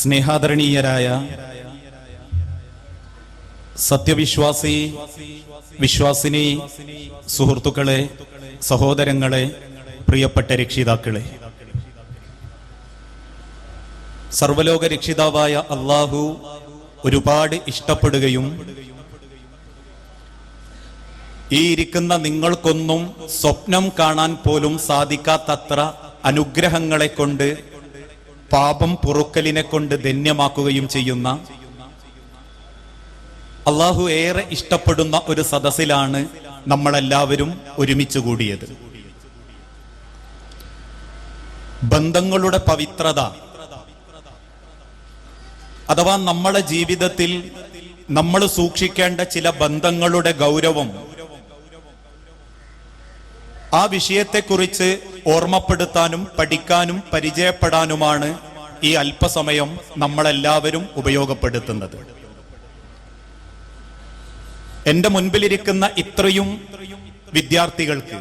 സ്നേഹാദരണീയരായ സത്യവിശ്വാസി വിശ്വാസിനി സുഹൃത്തുക്കളെ സഹോദരങ്ങളെ പ്രിയപ്പെട്ട രക്ഷിതാക്കളെ. സർവലോക രക്ഷിതാവായ അള്ളാഹു ഒരുപാട് ഇഷ്ടപ്പെടുകയും ഈ ഇരിക്കുന്ന നിങ്ങൾക്കൊന്നും സ്വപ്നം കാണാൻ പോലും സാധിക്കാത്തത്ര അനുഗ്രഹങ്ങളെ കൊണ്ട് പാപം പൊറുക്കലിനെ കൊണ്ട് ധന്യമാക്കുകയും ചെയ്യുന്ന അള്ളാഹു ഏറെ ഇഷ്ടപ്പെടുന്ന ഒരു സദസ്സിലാണ് നമ്മളെല്ലാവരും ഒരുമിച്ച് കൂടിയത്. ബന്ധങ്ങളുടെ പവിത്രത അഥവാ നമ്മളെ ജീവിതത്തിൽ നമ്മൾ സൂക്ഷിക്കേണ്ട ചില ബന്ധങ്ങളുടെ ഗൗരവം ആ വിഷയത്തെക്കുറിച്ച് ഓർമ്മപ്പെടുത്താനും പഠിക്കാനും പരിചയപ്പെടാനുമാണ് ഈ അല്പസമയം നമ്മളെല്ലാവരും ഉപയോഗപ്പെടുത്തുന്നത്. എന്റെ മുൻപിലിരിക്കുന്ന ഇത്രയും വിദ്യാർത്ഥികൾക്ക്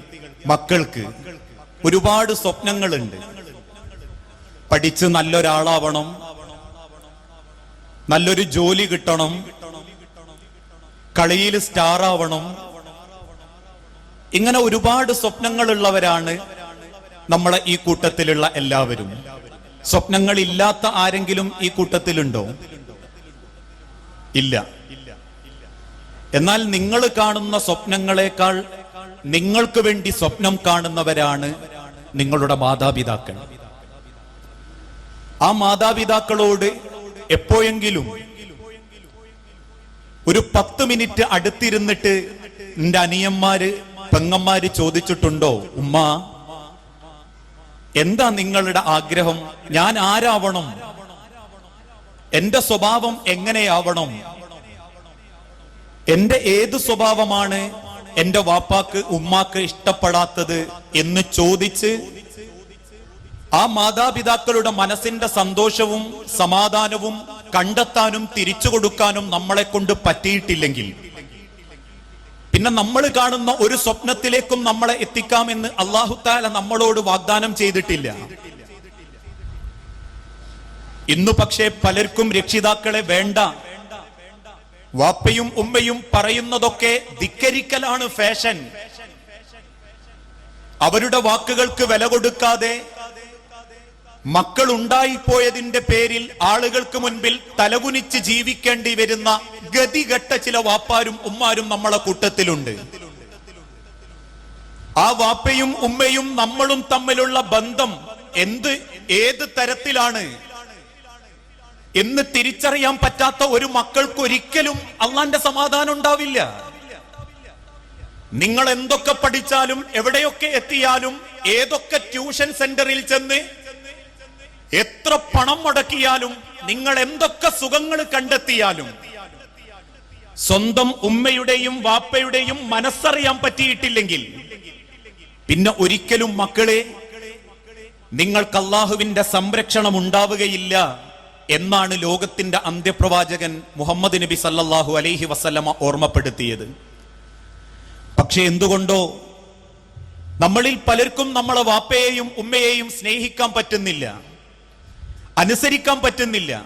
മക്കൾക്ക് ഒരുപാട് സ്വപ്നങ്ങളുണ്ട്. പഠിച്ച് നല്ലൊരാളാവണം നല്ലൊരു ജോലി കിട്ടണം കളിയിൽ സ്റ്റാർ ആവണം ഇങ്ങനെ ഒരുപാട് സ്വപ്നങ്ങളുള്ളവരാണ് നമ്മളെ ഈ കൂട്ടത്തിലുള്ള എല്ലാവരും. സ്വപ്നങ്ങൾ ഇല്ലാത്ത ആരെങ്കിലും ഈ കൂട്ടത്തിലുണ്ടോ? ഇല്ല. എന്നാൽ നിങ്ങൾ കാണുന്ന സ്വപ്നങ്ങളെക്കാൾ നിങ്ങൾക്ക് വേണ്ടി സ്വപ്നം കാണുന്നവരാണ് നിങ്ങളുടെ മാതാപിതാക്കൾ. ആ മാതാപിതാക്കളോട് എപ്പോഴെങ്കിലും ഒരു പത്ത് മിനിറ്റ് അടുത്തിരുന്നിട്ട് നിന്റെ അനിയന്മാര് പെങ്ങന്മാര് ചോദിച്ചിട്ടുണ്ടോ ഉമ്മ എന്താ നിങ്ങളുടെ ആഗ്രഹം? ഞാൻ ആരാവണം? എന്റെ സ്വഭാവം എങ്ങനെയാവണം? എന്റെ ഏത് സ്വഭാവമാണ് എന്റെ വാപ്പാക്ക് ഉമ്മാക്ക് ഇഷ്ടപ്പെടാത്തത്? എന്ന് ചോദിച്ച് ആ മാതാപിതാക്കളുടെ മനസ്സിന്റെ സന്തോഷവും സമാധാനവും കണ്ടെത്താനും തിരിച്ചു കൊടുക്കാനും നമ്മളെ കൊണ്ട് പറ്റിയിട്ടില്ലെങ്കിൽ പിന്നെ നമ്മൾ കാണുന്ന ഒരു സ്വപ്നത്തിലേക്കും നമ്മളെ എത്തിക്കാമെന്ന് അള്ളാഹു താല നമ്മളോട് വാഗ്ദാനം ചെയ്തിട്ടില്ല. ഇന്നു പക്ഷേ പലർക്കും രക്ഷിതാക്കളെ വേണ്ട. വാപ്പയും ഉമ്മയും പറയുന്നതൊക്കെ ധിക്കരിക്കലാണ് ഫാഷൻ. അവരുടെ വാക്കുകൾക്ക് വില കൊടുക്കാതെ മക്കൾ ഉണ്ടായിപ്പോയതിന്റെ പേരിൽ ആളുകൾക്ക് മുൻപിൽ തലകുനിച്ച് ജീവിക്കേണ്ടി വരുന്ന ഗതികെട്ട ചില വാപ്പാരും ഉമ്മാരും നമ്മളെ കൂട്ടത്തിലുണ്ട്. ആ വാപ്പയും ഉമ്മയും നമ്മളും തമ്മിലുള്ള ബന്ധം എന്ത് ഏത് തരത്തിലാണ്? എന്ന് തിരിച്ചറിയാൻ പറ്റാത്ത ഒരു മക്കൾക്ക് ഒരിക്കലും അള്ളാന്റെ സമാധാനം ഉണ്ടാവില്ല. നിങ്ങൾ എന്തൊക്കെ പഠിച്ചാലും എവിടെയൊക്കെ എത്തിയാലും ഏതൊക്കെ ട്യൂഷൻ സെന്ററിൽ ചെന്ന് എത്ര പണം മുടക്കിയാലും നിങ്ങൾ എന്തൊക്കെ സുഖങ്ങൾ കണ്ടെത്തിയാലും സ്വന്തം ഉമ്മയുടെയും വാപ്പയുടെയും മനസ്സറിയാൻ പറ്റിയിട്ടില്ലെങ്കിൽ പിന്നെ ഒരിക്കലും മക്കളെ നിങ്ങൾക്ക് അള്ളാഹുവിന്റെ സംരക്ഷണം ഉണ്ടാവുകയില്ല എന്നാണ് ലോകത്തിന്റെ അന്ത്യപ്രവാചകൻ മുഹമ്മദ് നബി സല്ലാഹു അലൈഹി വസല്ലമ ഓർമ്മപ്പെടുത്തിയത്. പക്ഷെ എന്തുകൊണ്ടോ നമ്മളിൽ പലർക്കും നമ്മളെ വാപ്പയെയും ഉമ്മയെയും സ്നേഹിക്കാൻ പറ്റുന്നില്ല. അനുസരിക്കാൻ പറ്റുന്നില്ല.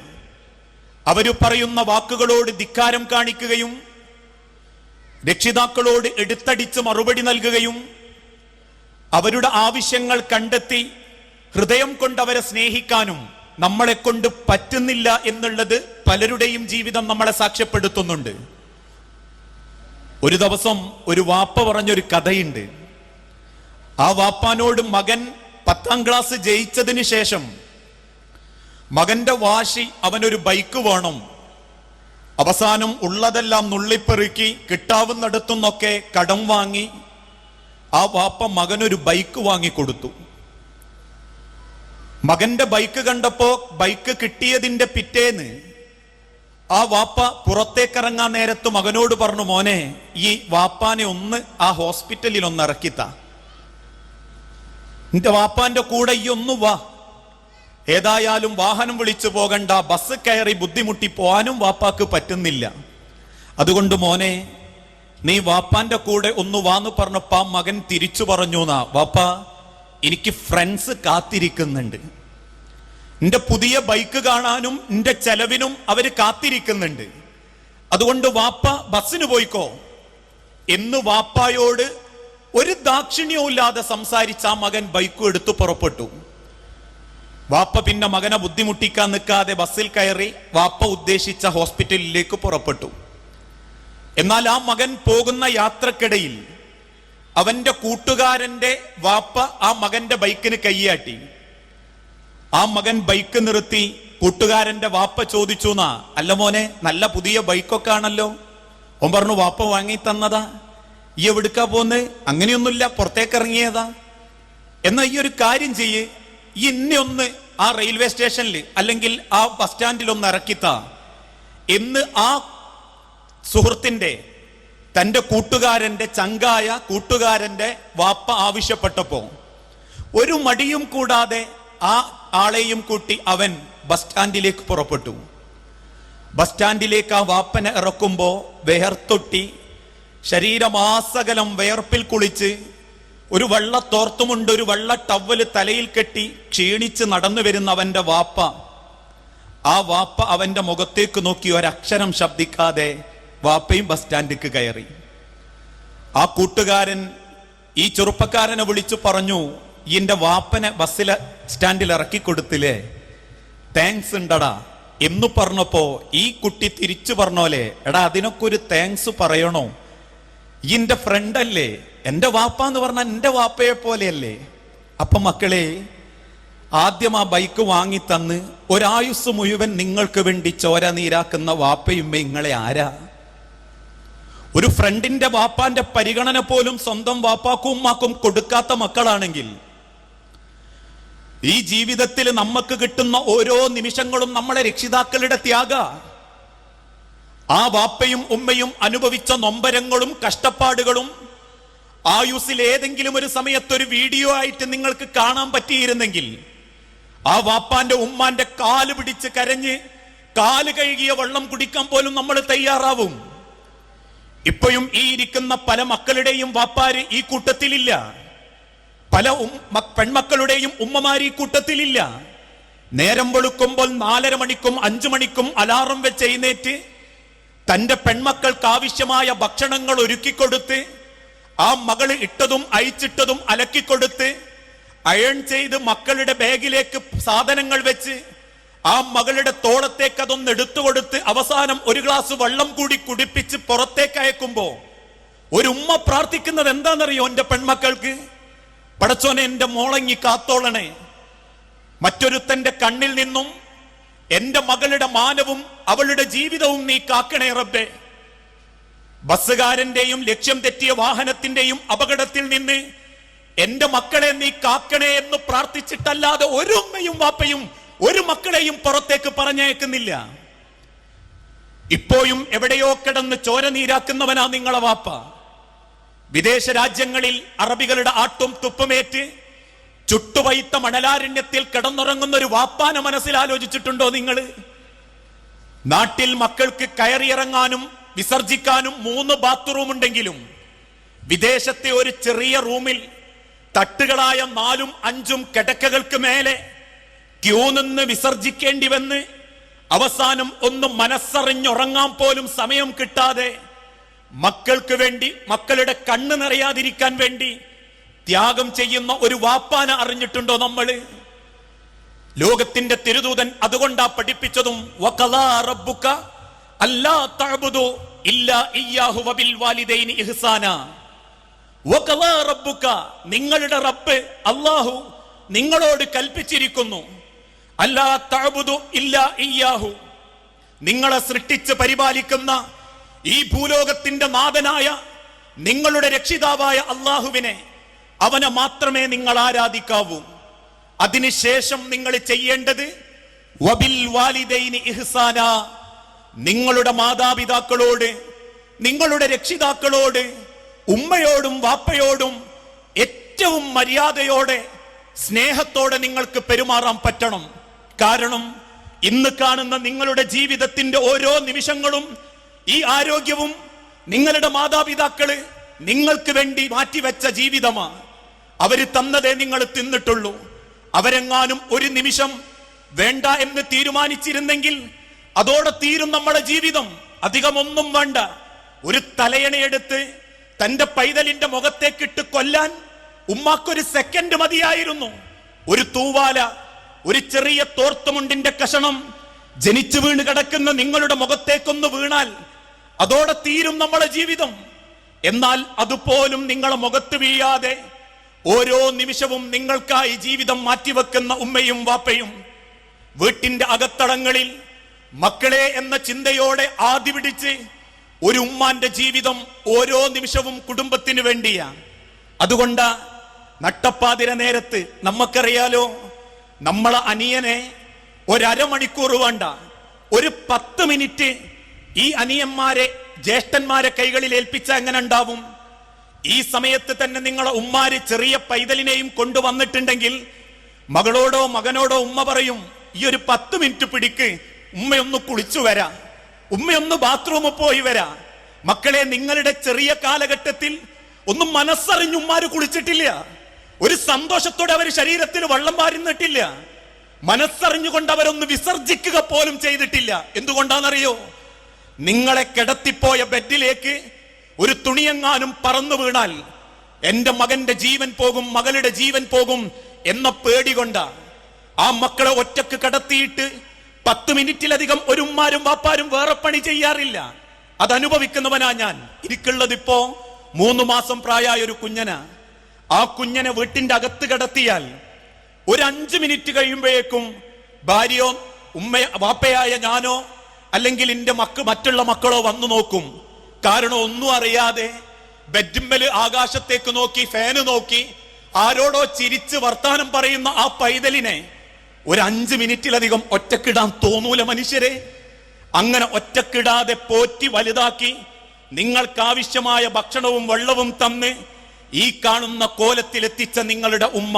അവർ പറയുന്ന വാക്കുകളോട് ധിക്കാരം കാണിക്കുകയും രക്ഷിതാക്കളോട് എടുത്തടിച്ച് മറുപടി നൽകുകയും അവരുടെ ആവശ്യങ്ങൾ കണ്ടെത്തി ഹൃദയം കൊണ്ട് അവരെ സ്നേഹിക്കാനും നമ്മളെ കൊണ്ട് പറ്റുന്നില്ല എന്നുള്ളത് പലരുടെയും ജീവിതം നമ്മളെ സാക്ഷ്യപ്പെടുത്തുന്നുണ്ട്. ഒരു ദിവസം ഒരു വാപ്പ പറഞ്ഞൊരു കഥയുണ്ട്. ആ വാപ്പാനോട് മകൻ പത്താം ക്ലാസ് ജയിച്ചതിന് ശേഷം മകന്റെ വാശി അവനൊരു ബൈക്ക് വേണം. അവസാനം ഉള്ളതെല്ലാം നുള്ളിപ്പെറുക്കി കിട്ടാവുന്നിടത്തുനിന്നൊക്കെ കടം വാങ്ങി ആ വാപ്പ മകനൊരു ബൈക്ക് വാങ്ങിക്കൊടുത്തു. മകന്റെ ബൈക്ക് കണ്ടപ്പോ ബൈക്ക് കിട്ടിയതിന്റെ പിറ്റേന്ന് ആ വാപ്പ പുറത്തേക്കിറങ്ങാൻ നേരത്ത് മകനോട് പറഞ്ഞു മോനെ ഈ വാപ്പാനെ ഒന്ന് ആ ഹോസ്പിറ്റലിൽ ഒന്ന് ഇറക്കിത്ത നിന്റെ വാപ്പാന്റെ കൂടെ ഈ ഒന്ന് വാ. ഏതായാലും വാഹനം വിളിച്ചു പോകണ്ട ബസ് കയറി ബുദ്ധിമുട്ടി പോകാനും വാപ്പാക്ക് പറ്റുന്നില്ല. അതുകൊണ്ട് മോനെ നീ വാപ്പാന്റെ കൂടെ ഒന്ന് വാന്ന് പറഞ്ഞപ്പാ മകൻ തിരിച്ചു പറഞ്ഞു നാ വാപ്പ എനിക്ക് ഫ്രണ്ട്സ് കാത്തിരിക്കുന്നുണ്ട്. എന്റെ പുതിയ ബൈക്ക് കാണാനും എന്റെ ചെലവിനും അവർ കാത്തിരിക്കുന്നുണ്ട്. അതുകൊണ്ട് വാപ്പ ബസ്സിന് പോയിക്കോ. എന്ന് വാപ്പായോട് ഒരു ദാക്ഷിണ്യവും ഇല്ലാതെ സംസാരിച്ച ആ മകൻ ബൈക്കും എടുത്തു പുറപ്പെട്ടു. വാപ്പ പിന്നെ മകനെ ബുദ്ധിമുട്ടിക്കാൻ നിൽക്കാതെ ബസ്സിൽ കയറി വാപ്പ ഉദ്ദേശിച്ച ഹോസ്പിറ്റലിലേക്ക് പുറപ്പെട്ടു. എന്നാൽ ആ മകൻ പോകുന്ന യാത്രക്കിടയിൽ അവന്റെ കൂട്ടുകാരന്റെ വാപ്പ ആ മകന്റെ ബൈക്കിന് കൈയാട്ടി. ആ മകൻ ബൈക്ക് നിർത്തി കൂട്ടുകാരന്റെ വാപ്പ ചോദിച്ചു എന്നാ അല്ല മോനെ നല്ല പുതിയ ബൈക്കൊക്കെ ആണല്ലോ. ഓൻ പറഞ്ഞു വാപ്പ വാങ്ങി തന്നതാ. ഈ എവിടുക്കാ പോന്ന്? അങ്ങനെയൊന്നുമില്ല പുറത്തേക്ക് ഇറങ്ങിയതാ. എന്നാ ഈ ഒരു കാര്യം ചെയ്യ്. ഇന്നെ ഒന്ന് ആ റെയിൽവേ സ്റ്റേഷനിൽ അല്ലെങ്കിൽ ആ ബസ് സ്റ്റാൻഡിൽ ഒന്ന് ഇറക്കിത്താ. എന്ന് ആ സുഹൃത്തിന്റെ തന്റെ കൂട്ടുകാരന്റെ ചങ്കായ കൂട്ടുകാരന്റെ വാപ്പ ആവശ്യപ്പെട്ടപ്പോൾ ഒരു മടിയും കൂടാതെ ആ ആളെയും കൂട്ടി അവൻ ബസ് സ്റ്റാൻഡിലേക്ക് പുറപ്പെട്ടു. ബസ് സ്റ്റാൻഡിലേക്ക് ആ വാപ്പനെ ഇറക്കുമ്പോൾ വേർത്തൊട്ടി ശരീരമാസകലം വേർപ്പിൽ കുളിച്ച് ഒരു വള്ള തോർത്തുമുണ്ട് ഒരു വള്ള ടവൽ തലയിൽ കെട്ടി ക്ഷീണിച്ച് നടന്നു വരുന്ന അവന്റെ വാപ്പ. ആ വാപ്പ അവന്റെ മുഖത്തേക്ക് നോക്കി ഒരക്ഷരം ശബ്ദിക്കാതെ വാപ്പയും ബസ് സ്റ്റാൻഡിക്ക് കയറി. ആ കൂട്ടുകാരൻ ഈ ചെറുപ്പക്കാരനെ വിളിച്ചു പറഞ്ഞു എന്റെ വാപ്പനെ ബസ്സിലെ സ്റ്റാൻഡിൽ ഇറക്കി കൊടുത്തില്ലേ താങ്ക്സ് ഉണ്ടടാ. എന്ന് പറഞ്ഞപ്പോ ഈ കുട്ടി തിരിച്ചു പറഞ്ഞോലെ എടാ അതിനൊക്കെ ഒരു താങ്ക്സ് പറയണോ? എന്റെ ഫ്രണ്ട് അല്ലേ? എന്റെ വാപ്പ എന്ന് പറഞ്ഞാൽ എന്റെ വാപ്പയെ പോലെയല്ലേ? അപ്പൊ മക്കളെ ആദ്യം ആ ബൈക്ക് വാങ്ങി തന്ന് ഒരായുസ് മുഴുവൻ നിങ്ങൾക്ക് വേണ്ടി ചോര നീരാക്കുന്ന വാപ്പയുമ്മ നിങ്ങളെ ആരാ? ഒരു ഫ്രണ്ടിന്റെ വാപ്പാന്റെ പരിഗണന പോലും സ്വന്തം വാപ്പാക്കും ഉമ്മാക്കും കൊടുക്കാത്ത മക്കളാണെങ്കിൽ ഈ ജീവിതത്തിൽ നമുക്ക് കിട്ടുന്ന ഓരോ നിമിഷങ്ങളും നമ്മളെ രക്ഷിതാക്കളുടെ ത്യാഗ. ആ വാപ്പയും ഉമ്മയും അനുഭവിച്ച നൊമ്പരങ്ങളും കഷ്ടപ്പാടുകളും ആയുസിൽ ഏതെങ്കിലും ഒരു സമയത്ത് ഒരു വീഡിയോ ആയിട്ട് നിങ്ങൾക്ക് കാണാൻ പറ്റിയിരുന്നെങ്കിൽ ആ വാപ്പാന്റെ ഉമ്മാന്റെ കാൽ പിടിച്ച് കരഞ്ഞ് കാൽ കഴുകിയ വെള്ളം കുടിക്കാൻ പോലും നമ്മൾ തയ്യാറാവും. ഇപ്പോഴും ഈ ഇരിക്കുന്ന പല മക്കളുടെയും വാപ്പാര് ഈ കൂട്ടത്തിലില്ല. പല പെൺമക്കളുടെയും ഉമ്മമാര് ഈ കൂട്ടത്തിലില്ല. നേരം വെളുക്കുമ്പോൾ നാലര മണിക്കും അഞ്ചു മണിക്കും അലാറം വെച്ച് എഴുന്നേറ്റ് തന്റെ പെൺമക്കൾക്ക് ആവശ്യമായ ഭക്ഷണങ്ങൾ ഒരുക്കിക്കൊടുത്ത് ആ മകൾ ഇട്ടതും അയച്ചിട്ടതും അലക്കിക്കൊടുത്ത് അയൺ ചെയ്ത് മക്കളുടെ ബാഗിലേക്ക് സാധനങ്ങൾ വെച്ച് ആ മകളുടെ തോളത്തേക്ക് അതൊന്ന് എടുത്തുകൊടുത്ത് അവസാനം ഒരു ഗ്ലാസ് വെള്ളം കൂടി കുടിപ്പിച്ച് പുറത്തേക്ക് അയക്കുമ്പോ ഒരു ഉമ്മ പ്രാർത്ഥിക്കുന്നത് എന്താണെന്നറിയോ എന്റെ പെൺമക്കൾക്ക്? പടച്ചോനെ എന്റെ മോളങ്ങി കാത്തോളണേ. മറ്റൊരുത്തന്റെ കണ്ണിൽ നിന്നും എന്റെ മകളുടെ മാനവും അവളുടെ ജീവിതവും നീ കാക്കണേ റബ്ബേ. ബസ്സുകാരന്റെയും ലക്ഷ്യം തെറ്റിയ വാഹനത്തിന്റെയും അപകടത്തിൽ നിന്ന് എന്റെ മക്കളെ നീ കാക്കണേ എന്ന് പ്രാർത്ഥിച്ചിട്ടല്ലാതെ ഒരു ഉമ്മയും വാപ്പയും ഒരു മക്കളെയും പുറത്തേക്ക് പറഞ്ഞയക്കുന്നില്ല. ഇപ്പോഴും എവിടെയോ കിടന്ന് ചോര നീരാക്കുന്നവനാ നിങ്ങളെ വാപ്പ. വിദേശ രാജ്യങ്ങളിൽ അറബികളുടെ ആട്ടും തുപ്പുമേറ്റ് ചുട്ടുവൈത്ത മണലാരണ്യത്തിൽ കിടന്നുറങ്ങുന്ന ഒരു വാപ്പാന മനസ്സിൽ ആലോചിച്ചിട്ടുണ്ടോ നിങ്ങൾ? നാട്ടിൽ മക്കൾക്ക് കയറിയിറങ്ങാനും വിസർജിക്കാനും മൂന്ന് ബാത്റൂം ഉണ്ടെങ്കിലും വിദേശത്തെ ഒരു ചെറിയ റൂമിൽ തട്ടുകളായ നാലും അഞ്ചും കിടക്കകൾക്ക് മേലെ ക്യൂ നിന്ന് വിസർജിക്കേണ്ടി വന്ന് അവസാനം ഒന്ന് മനസ്സറിഞ്ഞുറങ്ങാൻ പോലും സമയം കിട്ടാതെ മക്കൾക്ക് വേണ്ടി മക്കളുടെ കണ്ണ് നിറയാതിരിക്കാൻ വേണ്ടി ത്യാഗം ചെയ്യുന്ന ഒരു വാപ്പാന അറിഞ്ഞിട്ടുണ്ടോ നമ്മൾ ലോകത്തിന്റെ തിരുദൂതൻ അതുകൊണ്ടാ പഠിപ്പിച്ചതും നിങ്ങളുടെ റബ്ബ് അള്ളാഹു നിങ്ങളോട് കൽപ്പിച്ചിരിക്കുന്നു. അല്ലാ ഇല്ലാ ഇയ്യാഹു നിങ്ങളെ സൃഷ്ടിച്ച് പരിപാലിക്കുന്ന ഈ ഭൂലോകത്തിന്റെ നാഥനായ നിങ്ങളുടെ രക്ഷിതാവായ അള്ളാഹുവിനെ അവനെ മാത്രമേ നിങ്ങൾ ആരാധിക്കാവൂ. അതിനുശേഷം നിങ്ങൾ ചെയ്യേണ്ടത് വബിൽ വാലിദൈനി ഇഹ്സാന നിങ്ങളുടെ മാതാപിതാക്കളോട് നിങ്ങളുടെ രക്ഷിതാക്കളോട് ഉമ്മയോടും വാപ്പയോടും ഏറ്റവും മര്യാദയോടെ സ്നേഹത്തോടെ നിങ്ങൾക്ക് പെരുമാറാൻ പറ്റണം. കാരണം ഇന്ന് കാണുന്ന നിങ്ങളുടെ ജീവിതത്തിന്റെ ഓരോ നിമിഷങ്ങളും ഈ ആരോഗ്യവും നിങ്ങളുടെ മാതാപിതാക്കൾ നിങ്ങൾക്ക് വേണ്ടി മാറ്റിവെച്ച ജീവിതമാണ്. അവർ തന്നതേ നിങ്ങൾ തിന്നിട്ടുള്ളൂ. അവരെങ്ങാനും ഒരു നിമിഷം വേണ്ട എന്ന് തീരുമാനിച്ചിരുന്നെങ്കിൽ അതോടെ തീരും നമ്മുടെ ജീവിതം. അധികമൊന്നും വേണ്ട. ഒരു തലയണയെടുത്ത് തന്റെ പൈതലിന്റെ മുഖത്തേക്കിട്ട് കൊല്ലാൻ ഉമ്മാക്കൊരു സെക്കൻഡ് മതിയായിരുന്നു. ഒരു തൂവാല ഒരു ചെറിയ തോർത്തുമുണ്ടിന്റെ കഷണം ജനിച്ചു വീണ് കിടക്കുന്ന നിങ്ങളുടെ മുഖത്തേക്കൊന്ന് വീണാൽ അതോടെ തീരും നമ്മളെ ജീവിതം. എന്നാൽ അതുപോലും നിങ്ങളെ മുഖത്ത് വീഴാതെ ഓരോ നിമിഷവും നിങ്ങൾക്കായി ജീവിതം മാറ്റിവെക്കുന്ന ഉമ്മയും വാപ്പയും വീട്ടിന്റെ അകത്തടങ്ങളിൽ മക്കളെ എന്ന ചിന്തയോടെ ആദ്യ പിടിച്ച് ഒരു ഉമ്മാന്റെ ജീവിതം ഓരോ നിമിഷവും കുടുംബത്തിന് വേണ്ടിയാണ് അതുകൊണ്ട് നട്ടപ്പാതിര നേരത്ത് നമുക്കറിയാലോ നമ്മളെ അനിയനെ ഒരമണിക്കൂർ വേണ്ട ഒരു പത്ത് മിനിറ്റ് ഈ അനിയന്മാരെ ജ്യേഷ്ഠന്മാരെ കൈകളിൽ ഏൽപ്പിച്ച എങ്ങനെ ഉണ്ടാവും ഈ സമയത്ത് തന്നെ നിങ്ങളെ ഉമ്മാര് ചെറിയ പൈതലിനെയും കൊണ്ടുവന്നിട്ടുണ്ടെങ്കിൽ മകളോടോ മകനോടോ ഉമ്മ പറയും ഈ ഒരു പത്ത് മിനിറ്റ് പിടിക്ക് ഉമ്മയൊന്ന് കുളിച്ചു വരാ ഉമ്മയൊന്ന് ബാത്റൂമിൽ പോയി വരാ. മക്കളെ നിങ്ങളുടെ ചെറിയ കാലഘട്ടത്തിൽ ഒന്നും മനസ്സറിഞ്ഞ് ഉമ്മാര് കുളിച്ചിട്ടില്ല. ഒരു സന്തോഷത്തോടെ അവർ ശരീരത്തിൽ വള്ളം വാരുന്നിട്ടില്ല. മനസ്സറിഞ്ഞുകൊണ്ട് അവരൊന്ന് വിസർജിക്കുക പോലും ചെയ്തിട്ടില്ല. എന്തുകൊണ്ടാണെന്നറിയോ? നിങ്ങളെ കിടത്തിപ്പോയ ബെഡിലേക്ക് ഒരു തുണിയെങ്ങാനും പറന്നു വീണാൽ എന്റെ മകന്റെ ജീവൻ പോകും മകളുടെ ജീവൻ പോകും എന്ന പേടി കൊണ്ട ആ മക്കളെ ഒറ്റയ്ക്ക് കടത്തിയിട്ട് പത്ത് മിനിറ്റിലധികം ഒരു ഉമ്മാരും വാപ്പാരും വേറെ പണി ചെയ്യാറില്ല. അത് ഞാൻ. എനിക്കുള്ളത് ഇപ്പോ മൂന്ന് മാസം പ്രായമായ ഒരു കുഞ്ഞന. ആ കുഞ്ഞനെ വീട്ടിന്റെ അകത്ത് കടത്തിയാൽ ഒരു അഞ്ച് മിനിറ്റ് കഴിയുമ്പോഴേക്കും ഭാര്യയോ ഉമ്മ വാപ്പയായ ഞാനോ അല്ലെങ്കിൽ എന്റെ മക്ക മറ്റുള്ള മക്കളോ വന്നു നോക്കും. കാരണം ഒന്നും അറിയാതെ ബെഡ്മൽ ആകാശത്തേക്ക് നോക്കി ഫാന് നോക്കി ആരോടോ ചിരിച്ച് വർത്താനം പറയുന്ന ആ പൈതലിനെ ഒരു അഞ്ച് മിനിറ്റിലധികം ഒറ്റക്കിടാൻ തോന്നൂല മനുഷ്യരെ. അങ്ങനെ ഒറ്റക്കിടാതെ പോറ്റി വലുതാക്കി നിങ്ങൾക്കാവശ്യമായ ഭക്ഷണവും വെള്ളവും തന്ന് ഈ കാണുന്ന കോലത്തിലെത്തിച്ച നിങ്ങളുടെ ഉമ്മ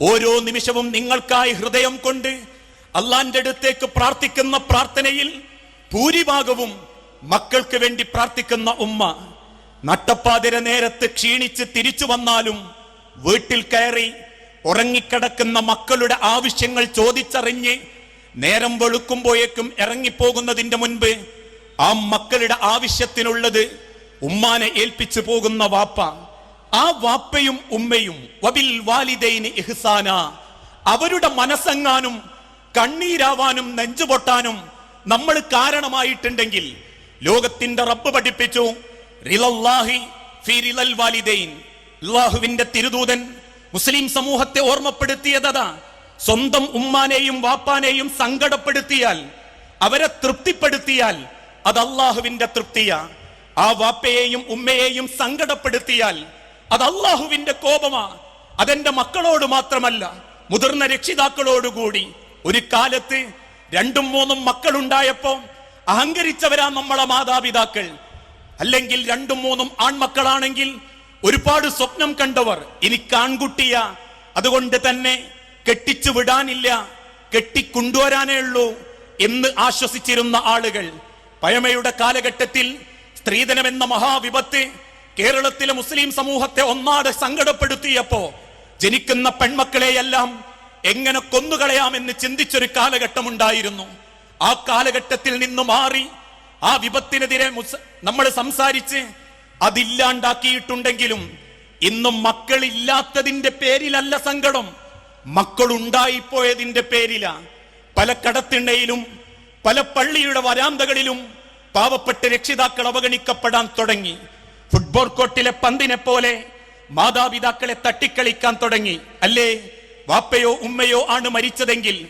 ഓരോ നിമിഷവും നിങ്ങൾക്കായി ഹൃദയം കൊണ്ട് അള്ളാന്റെ അടുത്തേക്ക് പ്രാർത്ഥിക്കുന്ന പ്രാർത്ഥനയിൽ ഭൂരിഭാഗവും മക്കൾക്ക് വേണ്ടി പ്രാർത്ഥിക്കുന്ന ഉമ്മ നട്ടപ്പാതിര നേരത്ത് ക്ഷീണിച്ച് തിരിച്ചു വന്നാലും വീട്ടിൽ കയറി ഉറങ്ങിക്കിടക്കുന്ന മക്കളുടെ ആവശ്യങ്ങൾ ചോദിച്ചറിഞ്ഞ് നേരം വെളുക്കുമ്പോഴേക്കും ഇറങ്ങിപ്പോകുന്നതിന്റെ മുൻപ് ആ മക്കളുടെ ആവശ്യത്തിനുള്ളത് ഉമ്മാനെ ഏൽപ്പിച്ചു പോകുന്ന വാപ്പ. ആ വാപ്പയും ഉമ്മയും വബിൽ വാലിദൈന് ഇഹ്സാന. അവരുടെ മനസ്സെങ്ങാനും കണ്ണീരാവാനും നെഞ്ചുപൊട്ടാനും നമ്മൾ കാരണമായിട്ടുണ്ടെങ്കിൽ ലോകത്തിന്റെ റബ്ബ് പഠിപ്പിച്ചു. തിരുദൂതൻ മുസ്ലിം സമൂഹത്തെ ഓർമ്മപ്പെടുത്തിയതാ സ്വന്തം ഉമ്മാനെയും വാപ്പാനെയും സങ്കടപ്പെടുത്തിയാൽ അവരെ തൃപ്തിപ്പെടുത്തിയാൽ അത് അള്ളാഹുവിന്റെ തൃപ്തിയാ. ആ വാപ്പയെയും ഉമ്മയെയും സങ്കടപ്പെടുത്തിയാൽ അത് അള്ളാഹുവിന്റെ കോപമാ. അതെന്റെ മക്കളോട് മാത്രമല്ല മുതിർന്ന രക്ഷിതാക്കളോടുകൂടി. ഒരു കാലത്ത് രണ്ടും മൂന്നും മക്കളുണ്ടായപ്പോ അഹങ്കരിച്ചവരാ നമ്മളെ മാതാപിതാക്കൾ. അല്ലെങ്കിൽ രണ്ടും മൂന്നും ആൺമക്കളാണെങ്കിൽ ഒരുപാട് സ്വപ്നം കണ്ടവർ. എനിക്ക് ആൺകുട്ടിയ അതുകൊണ്ട് തന്നെ കെട്ടിച്ചു വിടാനില്ല. കെട്ടിക്കൊണ്ടുവരാനേ ഉള്ളൂ എന്ന് ആശ്വസിച്ചിരുന്ന ആളുകൾ. പഴമയുടെ കാലഘട്ടത്തിൽ സ്ത്രീധനം എന്ന മഹാവിപത്ത് കേരളത്തിലെ മുസ്ലിം സമൂഹത്തെ ഒന്നാടെ സങ്കടപ്പെടുത്തിയപ്പോ ജനിക്കുന്ന പെൺമക്കളെയെല്ലാം എങ്ങനെ കൊന്നുകളയാമെന്ന് ചിന്തിച്ചൊരു കാലഘട്ടം ഉണ്ടായിരുന്നു ആ കാലഘട്ടത്തിൽ നിന്ന് മാറി ആ വിപത്തിനെതിരെ നമ്മൾ സംസാരിച്ച് അതില്ലാണ്ടാക്കിയിട്ടുണ്ടെങ്കിലും ഇന്നും മക്കളില്ലാത്തതിന്റെ പേരിലല്ല സങ്കടം. മക്കളുണ്ടായിപ്പോയതിന്റെ പേരിലാ. പല കടത്തിണ്ണയിലും പല പള്ളിയുടെ വരാന്തകളിലും പാവപ്പെട്ട രക്ഷിതാക്കൾ അവഗണിക്കപ്പെടാൻ തുടങ്ങി. ഫുട്ബോൾ കോർട്ടിലെ പന്തിനെ പോലെ മാതാപിതാക്കളെ തട്ടിക്കളിക്കാൻ തുടങ്ങി. അല്ലേ? വാപ്പയോ ഉമ്മയോ ആണ് മരിച്ചതെങ്കിൽ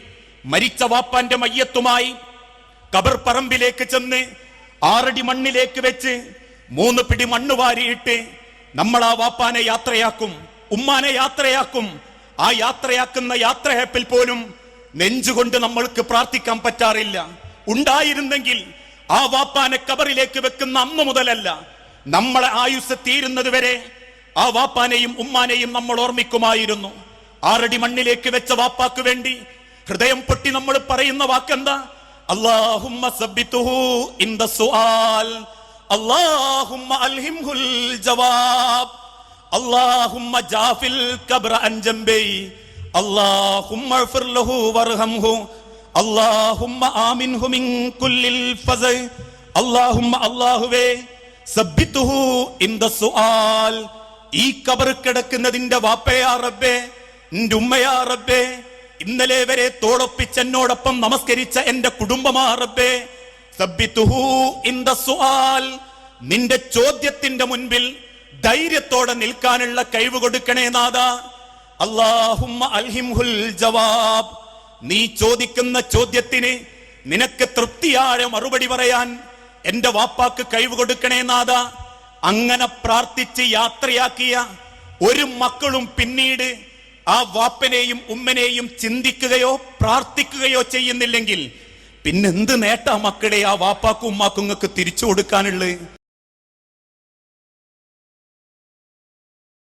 മരിച്ച വാപ്പാന്റെ മയ്യത്തുമായി കബർ പറമ്പിലേക്ക് ചെന്ന് ആറടി മണ്ണിലേക്ക് വെച്ച് മൂന്ന് പിടി മണ്ണ് വാരിയിട്ട് നമ്മൾ ആ വാപ്പാനെ യാത്രയാക്കും ഉമ്മാനെ യാത്രയാക്കും. ആ യാത്രയാക്കുന്ന യാത്രയപ്പിൽ പോലും നെഞ്ചുകൊണ്ട് നമ്മൾക്ക് പ്രാർത്ഥിക്കാൻ പറ്റാറില്ല. ഉണ്ടായിരുന്നെങ്കിൽ ആ വാപ്പാനെ കബറിലേക്ക് വെക്കുന്ന അന്ന് മുതലല്ല നമ്മളെ ആയുസ് തീരുന്നത് വരെ ആ വാപ്പാനെയും ഉമ്മാനെയും നമ്മൾ ഓർമ്മിക്കുമായിരുന്നു. ആറടി മണ്ണിലേക്ക് വെച്ച വാപ്പാക്ക് വേണ്ടി ഹൃദയം പൊട്ടി നമ്മൾ പറയുന്ന വാക്കെന്താ? അള്ളാഹുമ്മ അൽഹിംഹുൽ ജവാബ്. ജാഫിൽ കബ്ര വർഹംഹു. ആമിൻഹു മിൻ ഇൻ ദ സുആൽ. ഈ കബർ കിടക്കുന്നതിന്റെ വാപ്പയാ റബ്ബേ. ഉമ്മയാ റബ്ബേ. ഇന്നലെ വരെ തോളൊപ്പിച്ച് എന്നോടൊപ്പം നമസ്കരിച്ച എന്റെ കുടുംബമാ റബ്ബേ നിന്റെ ചോദ്യത്തിന്റെ മുൻപിൽ ധൈര്യത്തോടെ നിൽക്കാനുള്ള കഴിവ് കൊടുക്കണേ നാഥ. അല്ലാഹുമ്മ അൽഹിംഹുൽ ജവാബ്. നീ ചോദിക്കുന്ന ചോദ്യത്തിന് നിനക്ക് തൃപ്തിയായ മറുപടി പറയാൻ എന്റെ വാപ്പാക്ക് കഴിവ് കൊടുക്കണേ നാഥ. അങ്ങനെ പ്രാർത്ഥിച്ച് യാത്രയാക്കിയ ഒരു മക്കളും പിന്നീട് ആ വാപ്പനെയും ഉമ്മനെയും ചിന്തിക്കുകയോ പ്രാർത്ഥിക്കുകയോ ചെയ്യുന്നില്ലെങ്കിൽ പിന്നെന്ത് നേട്ടാ മക്കളെ ആ വാപ്പാക്കും ഉമ്മാക്കും തിരിച്ചു കൊടുക്കാനുള്ളത്